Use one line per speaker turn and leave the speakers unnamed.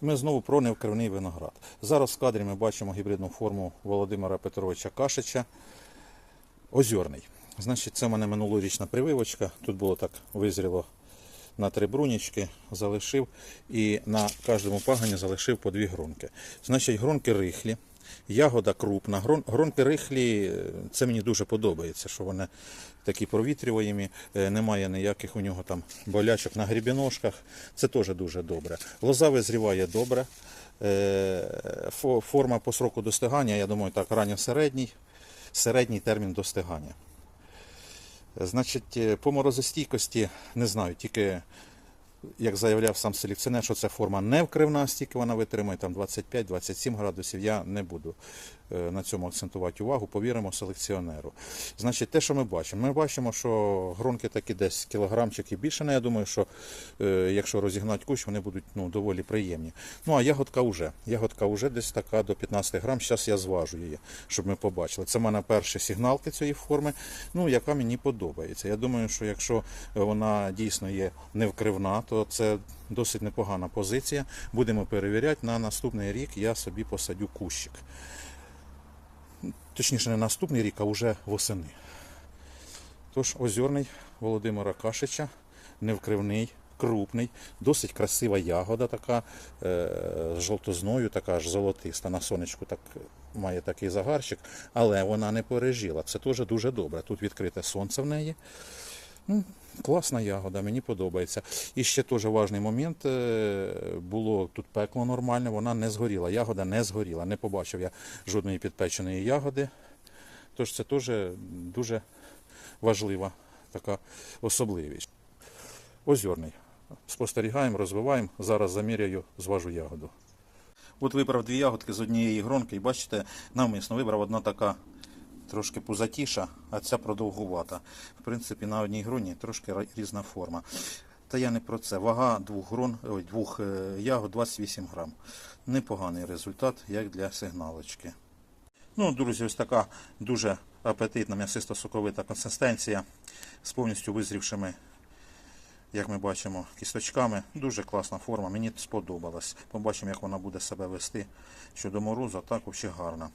Ми знову про невкривний виноград. Зараз в кадрі ми бачимо гібридну форму Володимира Петровича Кашича. Озерний. Значить, це в мене минулорічна прививочка. Тут було так визріло на три брунічки, залишив і на кожному пагані залишив по дві гронки. Значить, гронки рихлі, ягода крупна. Грон, гронки рихлі, е, це мені дуже подобається, що вони такі провітрюваємі, е, немає ніяких у нього там болячок на грібіножках. Це теж дуже добре. Лоза визріває добре. Е, Форма по сроку достигання, я думаю, так, ранньо середній, термін достигання. Значить, по морозостійкості не знаю, тільки як заявляв сам селекціонер, що це форма не вкривна, стільки вона витримує там 25-27 градусів. Я не буду на цьому акцентувати увагу. Повіримо селекціонеру. Значить, те, що ми бачимо, ми бачимо, що гронки такі десь кілограмчик і більше. Ну, я думаю, що е, якщо розігнати кущ, вони будуть ну, доволі приємні. Ну а ягодка вже. Ягодка вже десь така до 15 грам. Зараз я зважу її, щоб ми побачили. Це в мене перші сигналки цієї форми, ну яка мені подобається. Я думаю, що якщо вона дійсно є невкривна, то це досить непогана позиція. Будемо перевіряти. На наступний рік я собі посадю кущик. Точніше, не наступний рік, а вже восени. Тож, озерний Володимира Кашича, невкривний, крупний, досить красива ягода, така е, з жовтозною, така аж золотиста. На сонечку так має такий загарчик, але вона не пережила. Це теж дуже добре. Тут відкрите сонце в неї. Ну, класна ягода, мені подобається. І ще теж важний момент. е, Було тут пекло нормальне, вона не згоріла. Ягода не згоріла. Не побачив я жодної підпеченої ягоди. Тож це теж дуже важлива така особливість. Озерний. Спостерігаємо, розвиваємо. Зараз заміряю, зважу ягоду. От вибрав дві ягодки з однієї гронки, і бачите, навмисно вибрав одна така трошки пузатіша, а ця продовгувата. В принципі, на одній гроні трошки різна форма. Та я не про це. Вага двох грон, ой, двох е, ягод 28 грам. Непоганий результат, як для сигналочки. Ну, друзі, ось така дуже апетитна м'ясисто соковита консистенція з повністю визрівшими, як ми бачимо, кісточками. Дуже класна форма. Мені сподобалась. Побачимо, як вона буде себе вести щодо морозу. Так, взагалі гарна.